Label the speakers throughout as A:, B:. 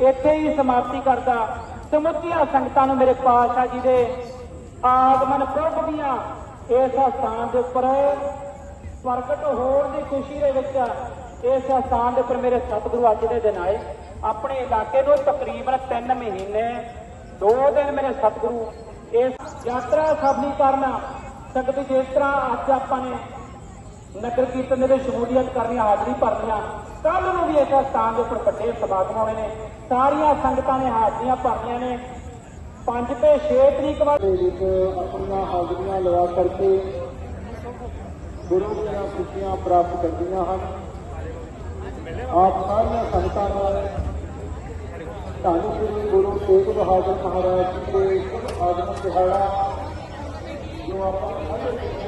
A: ਇੱਥੇ ਹੀ ਸਮਾਪਤੀ ਕਰਦਾ। ਸਮੁੱਚੀਆਂ ਸੰਗਤਾਂ ਨੂੰ ਮੇਰੇ ਪਾਤਸ਼ਾਹ ਜੀ ਦੇ ਆਗਮਨ ਪੁਰਬ ਦੀਆਂ ਇਸ ਸਥਾਨ ਦੇ ਉੱਪਰ ਪ੍ਰਗਟ ਹੋਣ ਦੀ ਖੁਸ਼ੀ ਦੇ ਵਿੱਚ ਇਸ ਸਥਾਨ ਦੇ ਉੱਪਰ ਮੇਰੇ ਸਤਿਗੁਰੂ ਅੱਜ ਦੇ ਦਿਨ ਆਏ। ਆਪਣੇ ਇਲਾਕੇ ਨੂੰ ਤਕਰੀਬਨ 3 ਮਹੀਨੇ 2 ਦਿਨ ਮੇਰੇ ਸਤਿਗੁਰੂ ਇਸ ਯਾਤਰਾ ਸਫਲੀ ਕਰਨਾ ਸੰਗਤ ਜਿਸ ਤਰ੍ਹਾਂ ਅੱਜ ਆਪਾਂ ਨੇ ਨਗਰ ਕੀਰਤਨ ਦੇ ਸ਼ਮੂਲੀਅਤ ਕਰਨੀ, ਹਾਜ਼ਰੀ ਭਰਨੀ ਆ ਕੱਲ ਨੂੰ ਵੀ ਇਸ ਸਥਾਨ ਦੇ ਉੱਪਰ ਵੱਡੇ ਸਮਾਗਮ ਹੋਣੇ ਨੇ। ਸਾਰੀਆਂ ਸੰਗਤਾਂ ਨੇ, ਹਾਜ਼ਰੀਆਂ ਭਰਨੀਆਂ ਨੇ। 5 ਤੇ 6 ਤਰੀਕ ਵਾਰ
B: ਵਿੱਚ ਆਪਣੀਆਂ ਹਾਜ਼ਰੀਆਂ ਲਗਾ ਕਰਕੇ ਗੁਰੂ ਦੀਆਂ ਖੁਸ਼ੀਆਂ ਪ੍ਰਾਪਤ ਕਰਦੀਆਂ ਹਨ। ਆਪ ਸਾਰੀਆਂ ਸੰਗਤਾਂ ਨੂੰ ਧੰਨ ਸ੍ਰੀ ਗੁਰੂ ਤੇਗ ਬਹਾਦਰ ਮਹਾਰਾਜ ਜੀ ਦੇ ਆਗਮਨ ਦਿਹਾੜਾ ਜੋ ਆਪਾਂ ਸਾਰੇ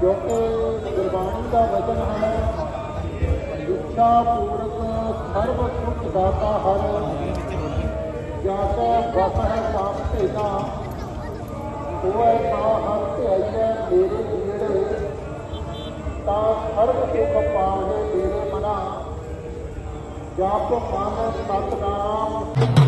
B: ਕਿਉਂਕਿ ਗੁਰਬਾਣੀ ਦਾ ਵਚਨ ਹੈ ਇੱਛਾ ਪੂਰਕ ਸਰਬ ਸੁਖ ਦਾਤਾ ਹਰ। ਜਾ ਕੇ ਵਸ ਹੈ ਸਾਪ ਭੇਦਾ ਹੋਏ ਤਾਂ ਹਰ ਧਿਆਈਐ ਮੇਰੇ ਜੀੜੇ ਤਾਂ ਸਰਬ ਸੁਖ ਪਾਵੇ ਮੇਰੇ ਮਨਾ, ਜਾਪ ਮਨ ਸਤਨਾਮ।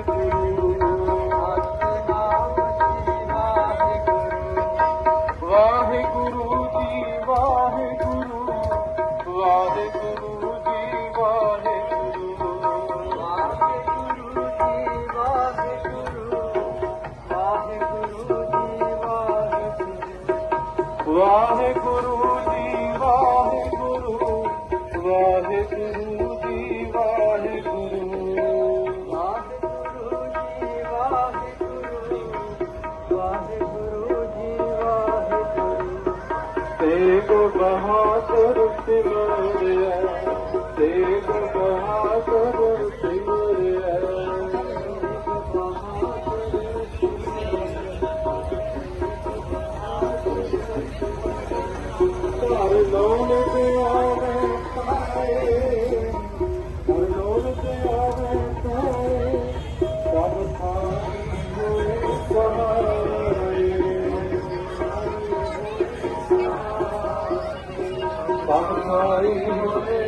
C: ਵਾਹਿਗੁਰੂ ਜੀ, ਵਾਹਿਗੁਰੂ ਵਾਹਿਗੁਰੂ ਜੀ, ਵਾਹਿਗੁਰੂ। ਵਾਹਿਗੁਰੂ ਜੀ, ਵਾਹਿਗੁਰੂ ਵਾਹਿਗੁਰੂ ਜੀ, ਵਾਹਿਗੁਰੂ। ਤੇਗ ਬਹਾਦਰ ਸਿਮਰਿਆ ਲੋਲ ਤੇ ਆਵੇ ਤਾਏ, ਹਰ ਲੋਲ ਤੇ ਆਵੇ ਤਾਏ, ਸਭ ਸਾਹੇ ਸਹਾਰੇ, ਸਭ ਸਾਹੇ ਹੋਏ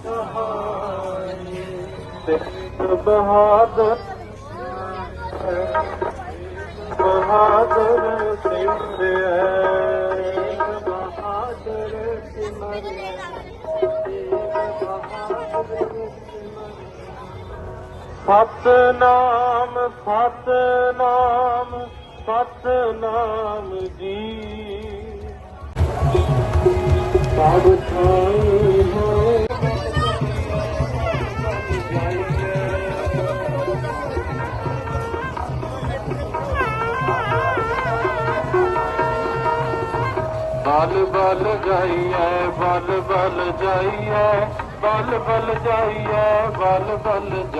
C: ਸਹਾਰੇ। ਤੇ ਬਹਾਦਰ ਬਹਾਦਰ ਸਿਮਰਿਆ ਸਤਨਾਮ ਸਤਨਾਮ ਸਤਨਾਮ ਜੀ। ਸਭ ਬਲ ਬਲ ਜਾਈਏ ਬਲ ਬਲ ਜਾਈਏ ਬਲ ਬਲ ਜਾਈਏ ਬਲ ਬਲ